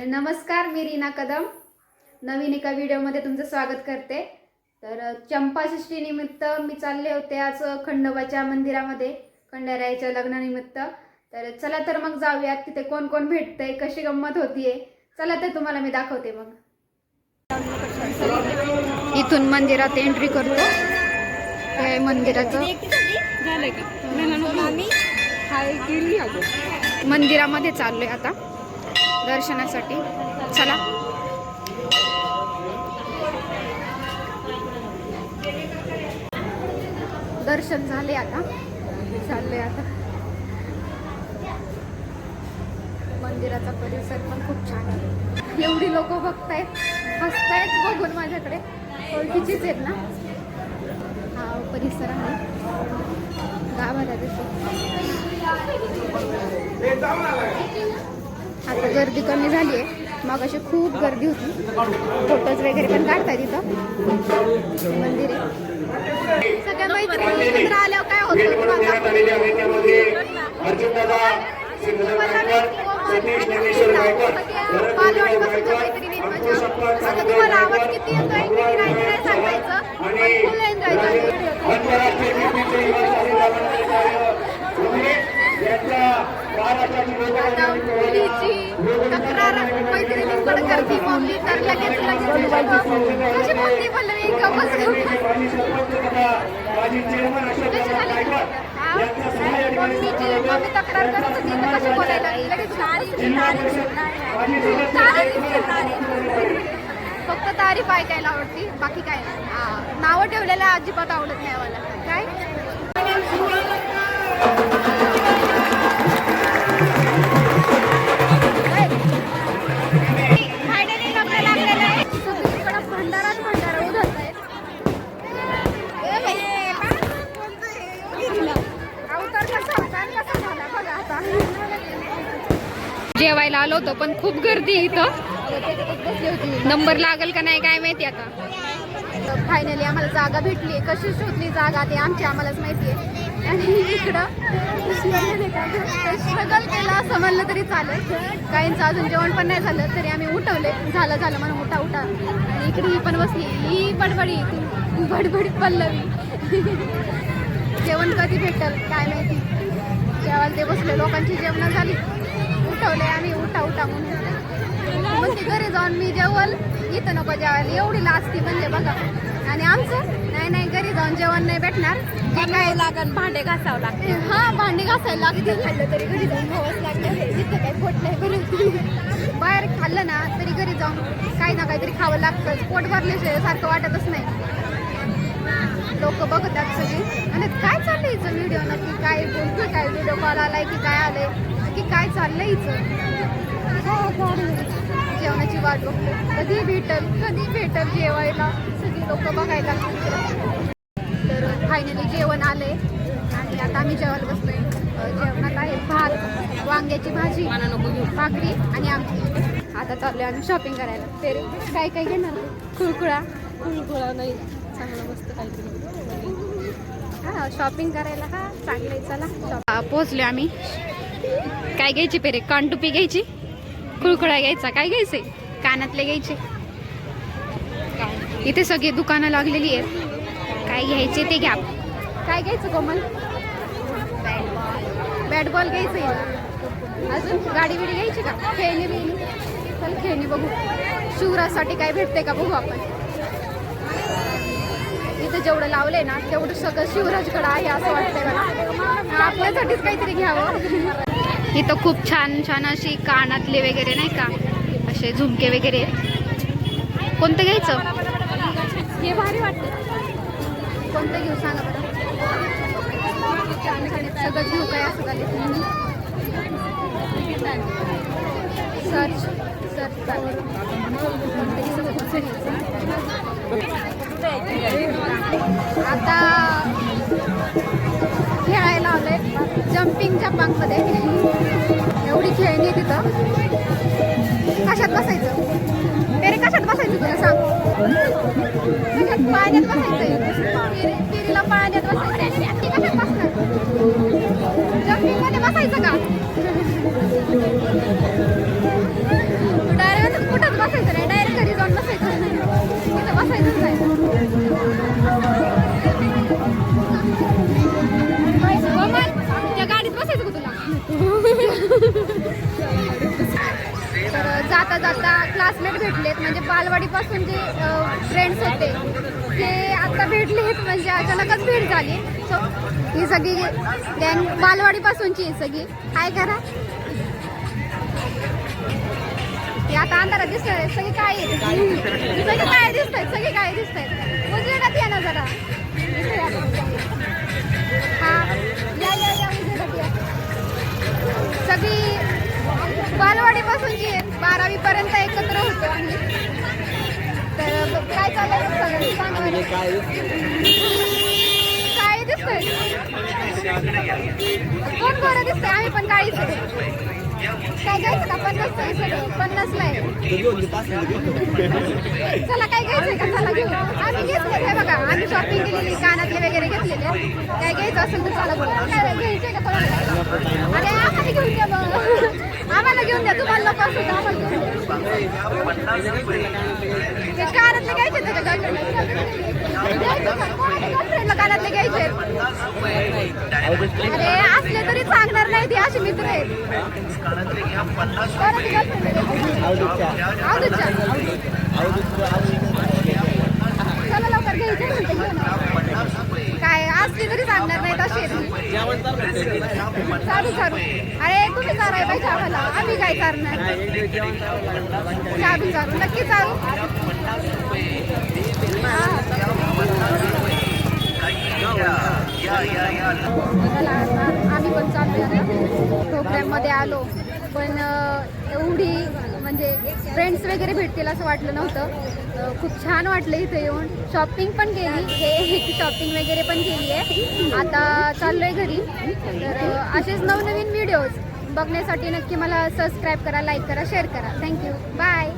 नमस्कार मी रीना कदम. नवीन एका व्हिडिओमध्ये तुमचं स्वागत करते. तर अ, चंपाषष्ठीनिमित्त मी चालले होते आज खंडोबाच्या मंदिरामध्ये खंडेरायाच्या लग्नानिमित्त. तर चला तर मग जाऊयात. तिथे कोण कोण भेटतंय? कशी गंमत होतीये? चला तर तुम्हाला मी दाखवते मग. इथून मंदिरात एंट्री करतो. हे मंदिराचं. मंदिरामध्ये चाललोय आता. दर्शनासाठी. चला. दर्शन झाले आता. चालले आता. मंदिराचा परिसर पण खूप छान आहे. एवढी लोक बघतायत हसतायत बघून माझ्याकडे. ओळखीचीच आहेत ना? हा परिसर आहे. गावाला दिसतो. आता गर्दी कमी झाली आहे. मग अशी खूप गर्दी होती. फोटोज वगैरे पण काढताय तिथं मंदिर आहे. सगळ्या मैत्रिणी एकत्र आल्यावर काय होतं तुम्हाला? महिन्यामध्ये अर्जुनदादा सिद्धनाथकर सतीश ज्ञानेश्वर गायकवाड भरत बालवाडीपासून गायकवाड मैत्रिणी आहेत अंकुश माझ्या. अप्पा आता चांगदेव तुम्हाला आवाज गायकवाड किती येतोय किती भगवान नाही नाही चव्हाण सांगायचं आणि पण फुल एन्जॉय करायचं आंतरराष्ट्रीय कीर्तीचे इमानदारी दाखवणारे कार्य उमरे यांच्या महाराष्ट्राची आता मुलीची तक्रार मैत्रिणींकडे करते मम्मी तर लगेच लगेच कशी म्हणते पल्लवी गप्पच माजी सरपंच तथा माजी चेअरमन अशोक कशी झाली गायकवाड हा? यांच्या सहाय्य आणि मम्मीची मम्मी तक्रार करत होती तर कशी बोलायला लगेच फक्त तारीफ ऐकायला आवडती बाकी काय नाही. नावं ठेवलेलं अजिबात आवडत नाही मला काय? होतो पण खूप गर्दी इथं. नंबर लागल का नाही काय माहिती आता. फायनली आम्हाला जागा भेटली. कशी शोधली जागा ते आमची आम्हालाच माहिती आहे. आणि इकडं स्ट्रगल केला असं म्हणलं तरी चालेल. काहींचं अजून जेवण पण नाही झालं तरी आम्ही उठवले. झालं झालं म्हणून उठा उठा. आणि इकडे ही पण बसली. ही बडबडी बडबडी पल्लवी. जेवण कधी भेटल काय माहिती. जेव्हा ते बसले. लोकांची जेवण झाली. उठवले आम्ही उठा. घरी जाऊन मी जेवल इथं नको जेवायला. एवढी लाजती म्हणजे बघा. आणि आमचं? नाही नाही घरी जाऊन जेवण नाही भेटणार. काय लागन? भांडे घासावं लागते. हा भांडी घासायला लागते. खाल्लं तरी घरी जाऊन खावंच लागतं. तिथं काही पोट नाही भरत बाहेर खाल्लं ना तरी घरी जाऊन काही ना काहीतरी खावं लागतंच. पोट भरल्याशिवाय सारखं वाटतच नाही. लोक बघतात सगळी. आणि काय चाललंय हिचं व्हिडिओ नक्की काय बोलतोय काय व्हिडिओ कॉल आलाय की काय आलंय? नक्की काय चाललंय हिचं जेवणाची वाट बघतो कधी भेटल कधी भेटल जेवायला? सगळी लोक बघायला. तर फायनली जेवण आलंय. आणि आता आम्ही जेवायला बसलोय. अं, जेवणात आहे भात वांग्याची भाजी भाकरी आणि आमटी. आता चाललोय आम्ही शॉपिंग करायला. तरी काय काय घेणार तू? कुरकुळा कुळकुळा नाही. चांगलं मस्त काहीतरी. हा शॉपिंग करायला हा. चांगलं चला. पोहोचलो आम्ही. काय घ्यायची पेरे? कानटुपी घ्यायची? कुळकुळा घ्यायचा काय घ्यायचंय? कानातले घ्यायचे. इथे सगळी दुकानं लागलेली आहेत. काय घ्यायचे ते घ्या. काय घ्यायचं कोमल? बॅट बॉल घ्यायचं अजून गाडी बिडी घ्यायची का? खेळणी बिळणी. चल खेळणी बघू. शिवरासाठी काय भेटते का बघू आपण. इथं जेवढं लावलंय ना तेवढं सगळं शिवराजकडं आहे असं वाटतंय मला. आपल्यासाठीच काहीतरी घ्यावं. इथं खूप छान छान अशी कानातले वगैरे नाही का? असे झुमके वगैरे. कोणतं घ्यायचं? हे भारी वाटतं. कोणतं घेऊ सांगा बरं. सगळं घेऊ काय असं सर्च सर्च चालेल मध्ये. एवढी खेळणी आहे तिथं. कशात बसायचं? तेरे कशात बसायचं तुला सांग? पाण्यात बसायचं पिरीला पाण्यात बसायचं जाता जाता क्लासमेट भेटलेत म्हणजे बालवाडीपासून जे फ्रेंड्स होते ते आता भेटलेत म्हणजे अचानकच भेट झाली. सो ही सगळी गँग बालवाडीपासूनची ही सगळी. काय करा. हे आता अंधारात दिसत सगळी काय आहे? सगळी काय दिसत आहेत सगळी काय दिसत आहेत उजेडात या ना जरा. हा. या या या उजेडात या. सगळी बालवाडीपासूनची आहेत बारावी पर्यंत एकत्र होतो आम्ही. तर काय चाललंय. काय दिसतंय? कोण बरं दिसतंय? आम्ही पण काळीच. काय घ्यायचं का? पन्नास पन्नास नाही. चला काय घ्यायचं का? चला घेऊ. आम्ही घेतले काय बघा. आम्ही शॉपिंग केलेली कानातले वगैरे घेतलेले. काय घ्यायचं असेल तर चला बोला. काय घ्यायचंय का कोणाला अरे आम्हाला घेऊन द्या बघ आम्हाला घेऊन द्या. तुम्हाला लोक असेल आम्हाला घेऊन ते कानातले घ्यायचे त्याच्या गर्लफ्रेंडला कानातले घ्यायचे अरे असले तरी सांगणार नाही ते. असे मित्र आहेत. कोणाची girlfriend आहे? आवडीच्या. चला लवकर घ्यायचे म्हणते घेऊन या. काय असली तरी सांगणार नाही तशी चालू चालू अरे तुम्ही चाराय पाहिजे आम्हाला आम्ही काय चालणार चालू चालू नक्की चालू चला आलो. पण एवढी म्हणजे फ्रेंड्स वगैरे भेटतील असं वाटलं नव्हतं. खूप छान वाटलं इथे येऊन. शॉपिंग पण केली. हे शॉपिंग वगैरे पण केली आहे. आता चाललोय घरी. तर असेच नवनवीन व्हिडिओज बघण्यासाठी नक्की मला सबस्क्राईब करा लाईक करा शेअर करा. Thank you bye